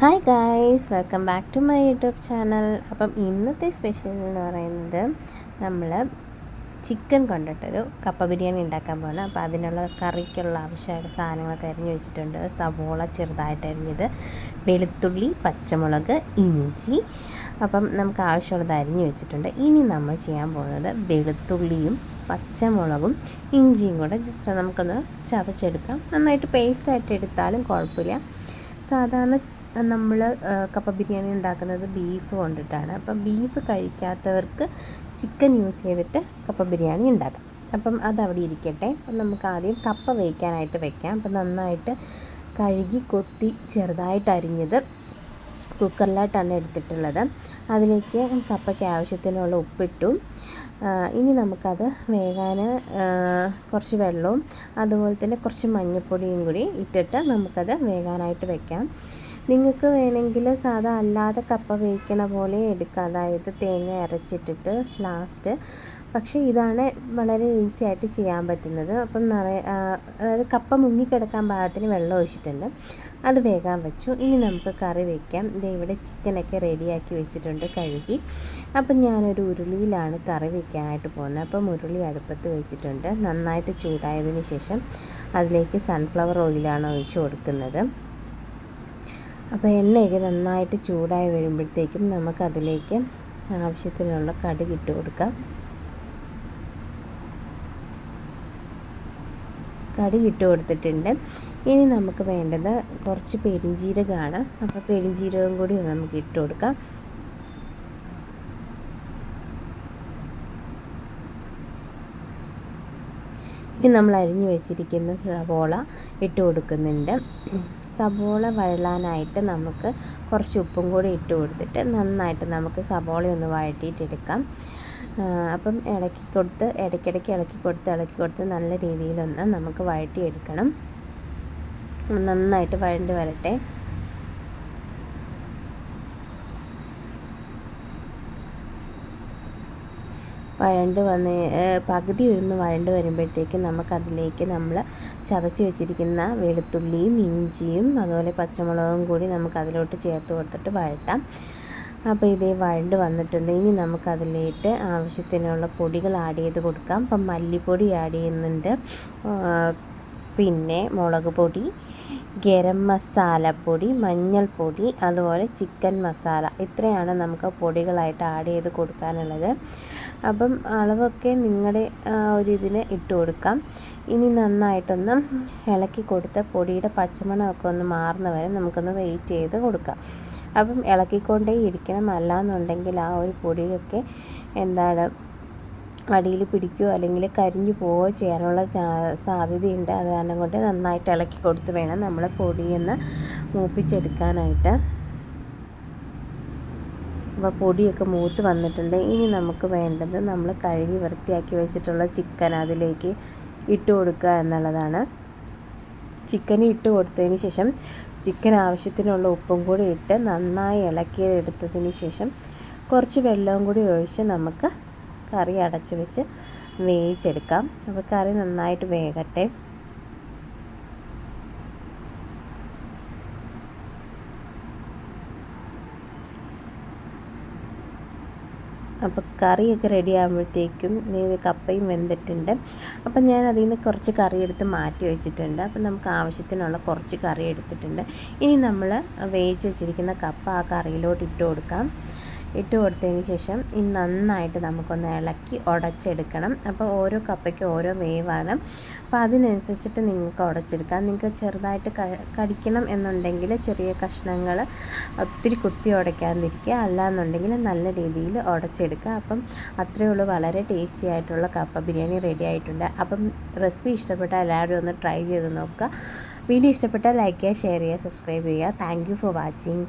Hi guys welcome back to my YouTube channel അപ്പം ഇന്നത്തെ special എന്ന് പറയുന്നത് നമ്മൾ ചിക്കൻ കൊണ്ടിട്ടൊരു കപ്പ ബിരിയാണി ഉണ്ടാക്കാൻ പോകണം അപ്പോൾ അതിനുള്ള കറിക്കുള്ള ആവശ്യമായ സാധനങ്ങളൊക്കെ അരിഞ്ഞു വെച്ചിട്ടുണ്ട്. സവോള ചെറുതായിട്ട് അരിഞ്ഞത് വെളുത്തുള്ളി പച്ചമുളക് ഇഞ്ചി. അപ്പം നമുക്ക് ആവശ്യമുള്ളത് അരിഞ്ഞു വെച്ചിട്ടുണ്ട്. ഇനി നമ്മൾ ചെയ്യാൻ പോകുന്നത് വെളുത്തുള്ളിയും പച്ചമുളകും ഇഞ്ചിയും കൂടെ ജസ്റ്റ് നമുക്കൊന്ന് ചതച്ചെടുക്കാം. നന്നായിട്ട് പേസ്റ്റായിട്ട് എടുത്താലും കുഴപ്പമില്ല. സാധാരണ നമ്മൾ കപ്പ ബിരിയാണി ഉണ്ടാക്കുന്നത് ബീഫ് കൊണ്ടിട്ടാണ്. അപ്പം ബീഫ് കഴിക്കാത്തവർക്ക് ചിക്കൻ യൂസ് ചെയ്തിട്ട് കപ്പ ബിരിയാണി ഉണ്ടാക്കാം. അപ്പം അതവിടെ ഇരിക്കട്ടെ. നമുക്ക് ആദ്യം കപ്പ വേവിക്കാനായിട്ട് വെക്കാം. അപ്പം നന്നായിട്ട് കഴുകി കൊത്തി ചെറുതായിട്ട് അരിഞ്ഞത് കുക്കറിലായിട്ടാണ് എടുത്തിട്ടുള്ളത്. അതിലേക്ക് കപ്പയ്ക്ക് ആവശ്യത്തിനുള്ള ഉപ്പിട്ടു. ഇനി നമുക്കത് വേകാൻ കുറച്ച് വെള്ളവും അതുപോലെ തന്നെ കുറച്ച് മഞ്ഞൾപ്പൊടിയും കൂടി ഇട്ടിട്ട് നമുക്കത് വേകാനായിട്ട് വെക്കാം. നിങ്ങൾക്ക് വേണമെങ്കിൽ സാധാ അല്ലാതെ കപ്പ വേവിക്കണ പോലെ എടുക്കുക അതായത് തേങ്ങ അരച്ചിട്ടിട്ട് ലാസ്റ്റ് പക്ഷേ ഇതാണ് വളരെ ഈസി ആയിട്ട് ചെയ്യാൻ പറ്റുന്നത്. അപ്പം നിറയെ അതായത് കപ്പ മുങ്ങിക്കിടക്കാൻ പാകത്തിന് വെള്ളം ഒഴിച്ചിട്ടുണ്ട്. അത് വേഗം വെച്ചു. ഇനി നമുക്ക് കറി വയ്ക്കാം ഇതേ ഇവിടെ ചിക്കനൊക്കെ റെഡിയാക്കി വെച്ചിട്ടുണ്ട് കഴുകി. അപ്പം ഞാനൊരു ഉരുളിയിലാണ് കറി വയ്ക്കാനായിട്ട് പോകുന്നത്. അപ്പം ഉരുളി അടുപ്പത്ത് വെച്ചിട്ടുണ്ട്. നന്നായിട്ട് ചൂടായതിന് ശേഷം അതിലേക്ക് സൺഫ്ലവർ ഓയിലാണ് ഒഴിച്ചു കൊടുക്കുന്നത്. അപ്പോൾ എണ്ണയൊക്കെ നന്നായിട്ട് ചൂടായി വരുമ്പോഴത്തേക്കും നമുക്കതിലേക്ക് ആവശ്യത്തിനുള്ള കടുക് ഇട്ട് കൊടുക്കാം. കടുക് ഇട്ട് കൊടുത്തിട്ടുണ്ട്. ഇനി നമുക്ക് വേണ്ടത് കുറച്ച് പെരിഞ്ചീരകമാണ് അപ്പോൾ പെരിഞ്ചീരകം കൂടി നമുക്ക് ഇട്ട് കൊടുക്കാം. ഇനി നമ്മൾ അരിഞ്ഞു വെച്ചിരിക്കുന്ന സബോള ഇട്ട് കൊടുക്കുന്നുണ്ട്. സബോള വഴലാനായിട്ട് നമുക്ക് കുറച്ച് ഉപ്പും കൂടി ഇട്ട് കൊടുത്തിട്ട് നന്നായിട്ട് നമുക്ക് സവോള ഒന്ന് വഴറ്റിയിട്ടെടുക്കാം അപ്പം ഇളക്കി കൊടുത്ത് ഇടയ്ക്കിടയ്ക്ക് ഇളക്കി കൊടുത്ത് ഇളക്കി കൊടുത്ത് നല്ല രീതിയിലൊന്ന് നമുക്ക് വഴറ്റിയെടുക്കണം. നന്നായിട്ട് വഴണ്ട് വരട്ടെ. വഴണ്ട് വന്ന് പകുതി ഒന്ന് വഴണ്ട് വരുമ്പോഴത്തേക്ക് നമുക്കതിലേക്ക് നമ്മൾ ചതച്ച് വെച്ചിരിക്കുന്ന വെളുത്തുള്ളിയും ഇഞ്ചിയും അതുപോലെ പച്ചമുളകും കൂടി നമുക്കതിലോട്ട് ചേർത്ത് കൊടുത്തിട്ട് വഴട്ടാം അപ്പോൾ ഇതേ വഴണ്ട് വന്നിട്ടുണ്ട്. ഇനി നമുക്കതിലേറ്റ് ആവശ്യത്തിനുള്ള പൊടികൾ ആഡ് ചെയ്ത് കൊടുക്കാം. അപ്പം മല്ലിപ്പൊടി ആഡ് ചെയ്യുന്നുണ്ട്. പിന്നെ മുളക് പൊടി ഗരം മസാലപ്പൊടി മഞ്ഞൾപ്പൊടി അതുപോലെ ചിക്കൻ മസാല. ഇത്രയാണ് നമുക്ക് പൊടികളായിട്ട് ആഡ് ചെയ്ത് കൊടുക്കാനുള്ളത്. അപ്പം അളവൊക്കെ നിങ്ങളുടെ ഒരു ഇതിന് ഇട്ട് കൊടുക്കാം. ഇനി നന്നായിട്ടൊന്ന് ഇളക്കി കൊടുത്ത് പൊടിയുടെ പച്ചമണമൊക്കെ ഒന്ന് മാറുന്ന വരെ നമുക്കൊന്ന് വെയിറ്റ് ചെയ്ത് കൊടുക്കാം. അപ്പം ഇളക്കിക്കൊണ്ടേ ഇരിക്കണം. അല്ലാന്നുണ്ടെങ്കിൽ ആ ഒരു പൊടിയൊക്കെ എന്താണ് അടിയിൽ പിടിക്കുകയോ അല്ലെങ്കിൽ കരിഞ്ഞു പോവുകയോ ചെയ്യാനുള്ള സാധ്യതയുണ്ട്. അത് കാരണം കൊണ്ട് നന്നായിട്ട് ഇളക്കി കൊടുത്ത് വേണം നമ്മൾ പൊടിയൊന്ന് മൂപ്പിച്ചെടുക്കാനായിട്ട്. അപ്പോൾ പൊടിയൊക്കെ മൂത്ത് വന്നിട്ടുണ്ട്. ഇനി നമുക്ക് വേണ്ടത് നമ്മൾ കഴുകി വൃത്തിയാക്കി വെച്ചിട്ടുള്ള ചിക്കൻ അതിലേക്ക് ഇട്ട് കൊടുക്കുക എന്നുള്ളതാണ്. ചിക്കൻ ഇട്ട് കൊടുത്തതിന് ശേഷം ചിക്കൻ ആവശ്യത്തിനുള്ള ഉപ്പും കൂടി ഇട്ട് നന്നായി ഇളക്കിയെടുത്തതിന് ശേഷം കുറച്ച് വെള്ളവും കൂടി ഒഴിച്ച് നമുക്ക് കറി അടച്ച് വെച്ച് വേവിച്ചെടുക്കാം. അപ്പോൾ കറി നന്നായിട്ട് വേകട്ടെ. അപ്പോൾ കറിയൊക്കെ റെഡി ആകുമ്പോഴത്തേക്കും കപ്പയും വെന്തിട്ടുണ്ട്. അപ്പം ഞാൻ അതിൽ നിന്ന് കുറച്ച് കറി എടുത്ത് മാറ്റി വെച്ചിട്ടുണ്ട്. അപ്പം നമുക്ക് ആവശ്യത്തിനുള്ള കുറച്ച് കറി എടുത്തിട്ടുണ്ട്. ഇനി നമ്മൾ വേവിച്ച് വെച്ചിരിക്കുന്ന കപ്പ ആ കറിയിലോട്ട് ഇട്ട് കൊടുക്കാം. ഇട്ട് കൊടുത്തതിന് ശേഷം ഈ നന്നായിട്ട് നമുക്കൊന്ന് ഇളക്കി ഉടച്ചെടുക്കണം. അപ്പോൾ ഓരോ കപ്പയ്ക്ക് ഓരോ വേവാണ്. അപ്പോൾ അതിനനുസരിച്ചിട്ട് നിങ്ങൾക്ക് ഉടച്ചെടുക്കാം. നിങ്ങൾക്ക് ചെറുതായിട്ട് കടിക്കണം എന്നുണ്ടെങ്കിൽ ചെറിയ കഷ്ണങ്ങൾ ഒത്തിരി കുത്തി ഉടയ്ക്കാതിരിക്കുക. അല്ലാന്നുണ്ടെങ്കിൽ നല്ല രീതിയിൽ ഉടച്ചെടുക്കുക. അപ്പം അത്രയേ ഉള്ളൂ. വളരെ ടേസ്റ്റി ആയിട്ടുള്ള കപ്പ ബിരിയാണി റെഡി ആയിട്ടുണ്ട്. അപ്പം റെസിപ്പി ഇഷ്ടപ്പെട്ടാൽ എല്ലാവരും ഒന്ന് ട്രൈ ചെയ്ത് നോക്കുക. വീഡിയോ ഇഷ്ടപ്പെട്ടാൽ ലൈക്ക് ചെയ്യുക ഷെയർ ചെയ്യുക സബ്സ്ക്രൈബ് ചെയ്യുക. Thank for watching.